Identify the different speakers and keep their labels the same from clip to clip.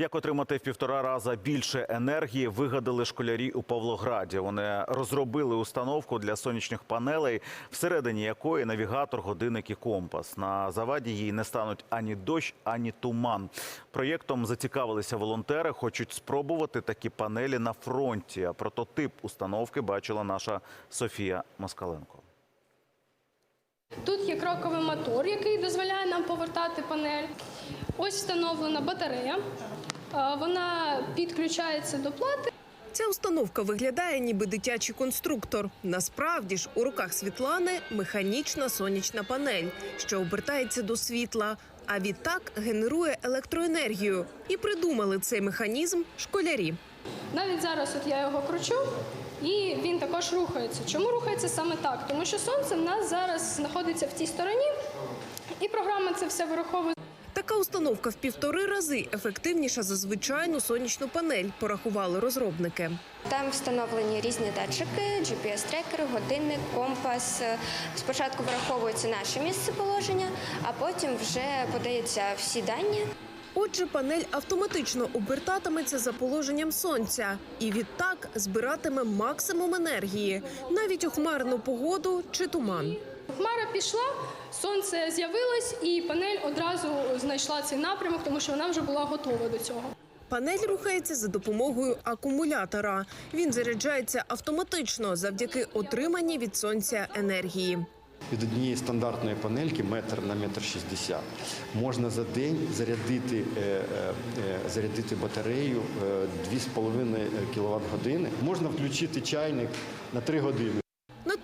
Speaker 1: Як отримати в півтора раза більше енергії, вигадали школярі у Павлограді. Вони розробили установку для сонячних панелей, всередині якої навігатор, годинник і компас. На заваді їй не стануть ані дощ, ані туман. Проєктом зацікавилися волонтери. Хочуть спробувати такі панелі на фронті. А Прототип установки бачила наша Софія Москаленко.
Speaker 2: Тут є кроковий мотор, який дозволяє нам повертати панель. Ось встановлена батарея. Вона підключається до плати.
Speaker 3: Ця установка виглядає ніби дитячий конструктор. Насправді ж у руках Світлани механічна сонячна панель, що обертається до світла, а відтак генерує електроенергію. І придумали цей механізм школярі.
Speaker 2: Навіть зараз от я його кручу, і він також рухається. Чому рухається саме так? Тому що сонце в нас зараз знаходиться в тій стороні, і програма це все вираховує.
Speaker 3: Така установка в півтори рази ефективніша за звичайну сонячну панель, порахували розробники.
Speaker 4: Там встановлені різні датчики, GPS-трекери, годинник, компас. Спочатку враховується наше місце положення, а потім вже подаються всі дані.
Speaker 3: Отже, панель автоматично обертатиметься за положенням сонця і відтак збиратиме максимум енергії, навіть у хмарну погоду чи туман.
Speaker 2: Хмара пішла, сонце з'явилось, і панель одразу знайшла цей напрямок, тому що вона вже була готова до цього.
Speaker 3: Панель рухається за допомогою акумулятора. Він заряджається автоматично завдяки отриманні від сонця енергії.
Speaker 5: Від однієї стандартної панельки метр на метр шістдесят можна за день зарядити, е, е, е, зарядити батарею е, 2,5 кВт години. Можна включити чайник на 3 години.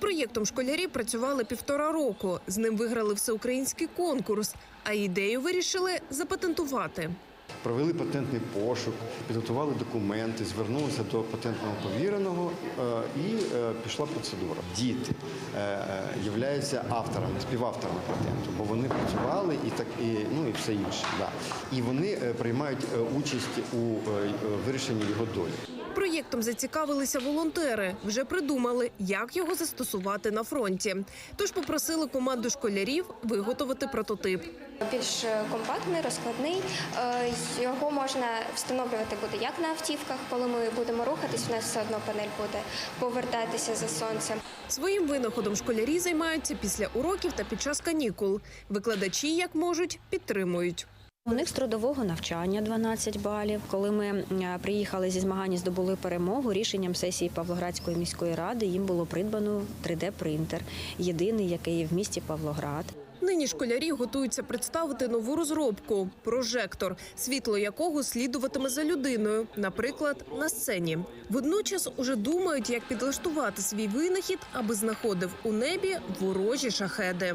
Speaker 3: Проєктом школярі працювали півтора року. З ним виграли всеукраїнський конкурс, а ідею вирішили запатентувати.
Speaker 5: Провели патентний пошук, підготували документи, звернулися до патентного повіреного е, і е, пішла процедура. Діти е, являються авторами, співавторами патенту, бо вони працювали і так і ну і все інше. Да. І вони приймають участь у вирішенні його долі.
Speaker 3: Проєктом зацікавилися волонтери. Вже придумали, як його застосувати на фронті. Тож попросили команду школярів виготовити прототип.
Speaker 4: Більш компактний, розкладний. Е, Його можна встановлювати буде як на автівках, коли ми будемо рухатись, у нас все одно панель буде повертатися за сонцем.
Speaker 3: Своїм винаходом школярі займаються після уроків та під час канікул. Викладачі, як можуть, підтримують.
Speaker 6: У них з трудового навчання 12 балів. Коли ми приїхали зі змагань, і здобули перемогу. Рішенням сесії Павлоградської міської ради їм було придбано 3D-принтер, єдиний, який є в місті Павлоград.
Speaker 3: Нині школярі готуються представити нову розробку прожектор, світло якого слідуватиме за людиною, наприклад, на сцені. Водночас уже думають, як підлаштувати свій винахід, аби знаходив у небі ворожі шахеди.